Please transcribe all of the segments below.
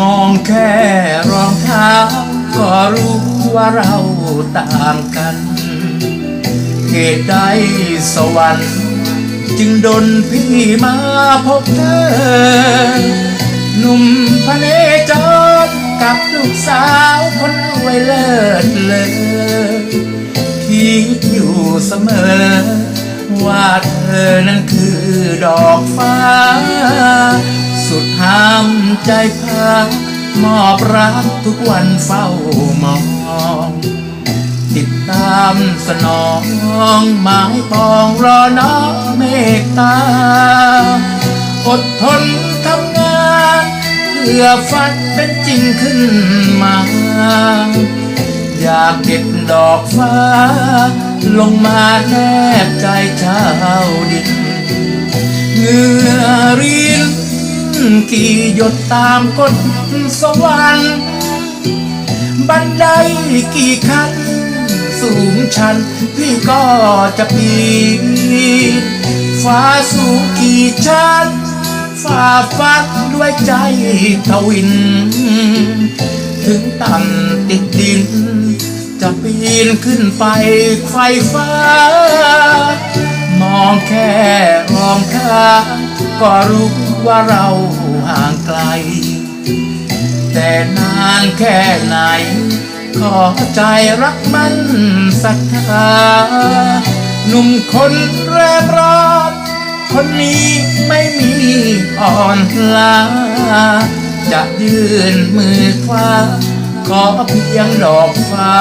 มองแค่รองเท้า ก็รู้ว่าเราต่างกัน เหตุใดสวรรค์ จึงดนพี่มาพบเธอ หนุ่มพระเนจรกับลูกสาวคนรวยเลิศเลยคิดอยู่เสมอ ว่าเธอนั้นคือดอกฟ้า สุดห้ามใจพักมอบรักทุกวันเฝ้ามอง ตามสนองหมายปองรอน้อเมตตา อดทนทำงานเพื่อฝันเป็นจริงขึ้นมา อยากเก็บดอกฟ้า ลงมาแนบใจชาวดินเงือรินกี่หยดตามกฎสวรรค์บันไดกี่ขั้น สูงชัน พี่ก็จะปีนฟ้าสูงกี่ชั้นฝ่าฟันด้วยใจทวิน ถึงต่ำติดดิน จะปีนขึ้นไปไฟฟ้า มองแค่รองเท้าก็รู้ว่าเราห่างไกล แต่นานแค่ไหน ขอใจรักมันศรัทธาหนุ่มคนแรกรอบคนนี้ไม่มีอ่อนล้าจะยื่นมือคว้าขอเพียงดอกฟ้า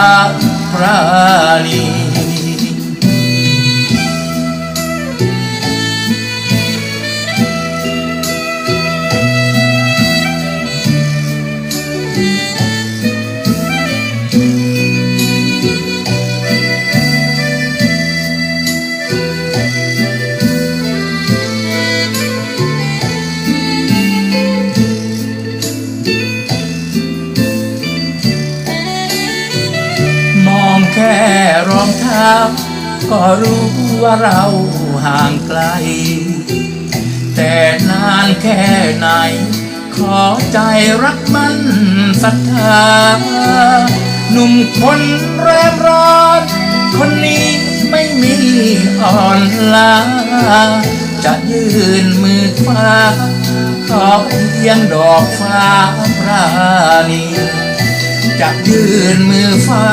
พระ องเท้า ก็รู้ว่าเราห่างไกล แต่นานแค่ไหน ขอใจรักมันศรัทธา หนุ่มคนแรมร้อน คนนี้ไม่มีอ่อนล้า จะยื่นมือคว้าขอเพียงดอกฟ้าปราณีจะยื่นมือฟ้า